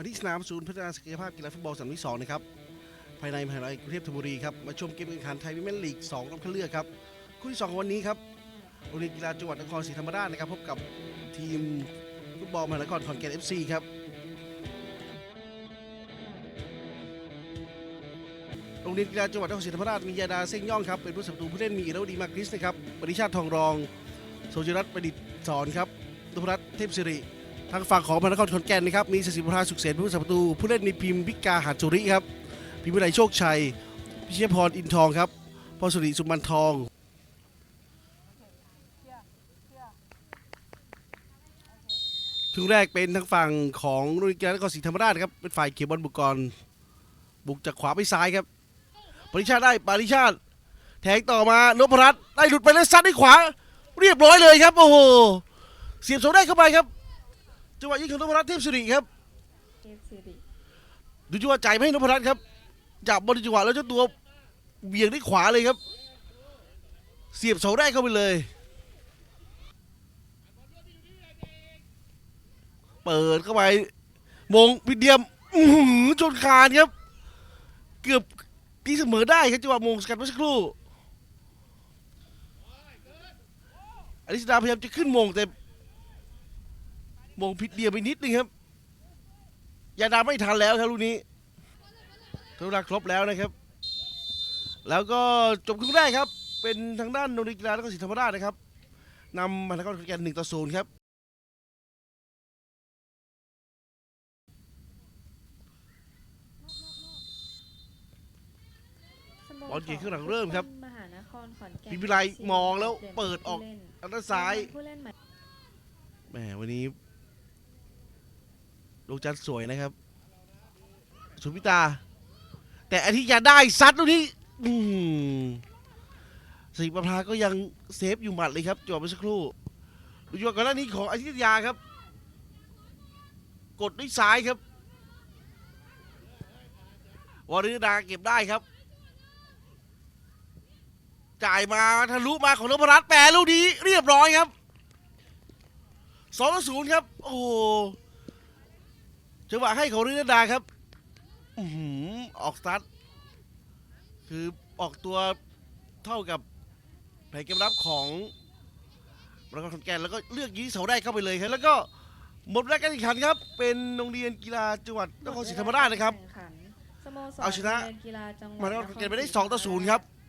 มาที่สนามศูนย์พัฒนาศักยภาพกีฬาฟุตบอลสนามที่สองนะครับภายในมหาวิทยาลัยกรุงเทพธนบุรีครับมาชมเกมแข่งขันไทยวิมแมนลีก2รอบคัดเลือกครับคู่ที่สองของวันนี้ครับโรงเรียนกีฬาจังหวัดนครศรีธรรมราชนะครับพบกับทีมฟุตบอลมหานครขอนแก่น FC ครับโรงเรียนกีฬาจังหวัดนครศรีธรรมราชมียาดาเส้งย่องครับเป็นผู้สับประตูผู้เล่นมีอิรวดีมากริสนะครับปริชาติทองรองโซจิรัตน์ประดิษฐ์สอนครับนุพรัตน์เทพสิริ ทางฝั่งของพระนครขอนแก่นนะครับมีสศิพราสุขเสนผู้สับประตู ผู้เล่นมีพิมพิกาหาจุริครับพิมพ์วิไลโชคชัย พิเชยพรอินทองครับพอสุริสุมันทองครึ่งแรกเป็นทางฝั่งของโรงเรียนกีฬานครศรีธรรมราชครับเป็นฝ่ายเขียบอลบุกกรบุกจากขวาไปซ้ายครับปริชาติได้ปริชาติแทงต่อมานพรัตน์ได้หลุดไปแล้วซัดด้วยขวา เรียบร้อยเลยครับ โอ้โหเสียบโซได้เข้าไปครับ จังหวะยิงของนพรัตน์เทพสิริครับเทพสิริดูจังหวะจ่ายไม่ให้นพรัตน์ครับจับบอลในจังหวะแล้วเจ้าตัวเบี่ยงด้วยขวาเลยครับ เสียบเสาได้เข้าไปเลย เปิดเข้าไปมงพิเดียมอื้อหือจนคานครับ เกือบตีเสมอได้ครับจังหวะมงสกัดเมื่อสักครู่อลิสดาพยายามจะขึ้นมงแต่ มงผิดเดียวไปนิดนึงครับยาดาไม่ทันแล้วครับลูกนี้ทุกเวลาครบแล้วนะครับ แล้วก็จบครึ่งแรกครับ เป็นทางด้านโนริกีฬาและก็ศรีธรรมราชนะครับนำมาแล้วก็ขอนแก่นหนึ่งต่อศูนย์ครับสโมบอลเกมครึ่งหลังเริ่มครับมหานครขอนแก่นพิมพิไลมองแล้วเปิดออกผู้เล่นอันด้านซ้ายผู้เล่นใหม่แหมวันนี้ ลูกจันทร์สวยนะครับ สุพิตา แต่อันที่ยาได้ซัดลูกนี้อืมสีประภาก็ยังเซฟอยู่หมัดเลยครับจบไปสักครู่ดูจังก่อนหน้านี้ของอาทิยาครับ กดด้วยซ้ายครับวริดาเก็บได้ครับ จ่ายมาทะลุมาของนพรัตน์แปรลูกนี้เรียบร้อยครับสองต่อศูนย์ครับ โอ้ จังหวะให้ของฤทธิ์ดาครับอือหือออกสตาร์ทคือออกตัวเท่ากับแผนเกมรับของบรังกาขอนแก่นแล้วก็เลือกยิงเสาได้เข้าไปเลยครับ แล้วก็หมดแรกการแข่งขันครับ เป็นโรงเรียนกีฬาจังหวัดนครศรีธรรมราชนะครับแข่งขันสโมสรเอาชนะโรงรียกีฬาจังหวัดมานครขอนแก่นไปได้2ต่อ0ครับน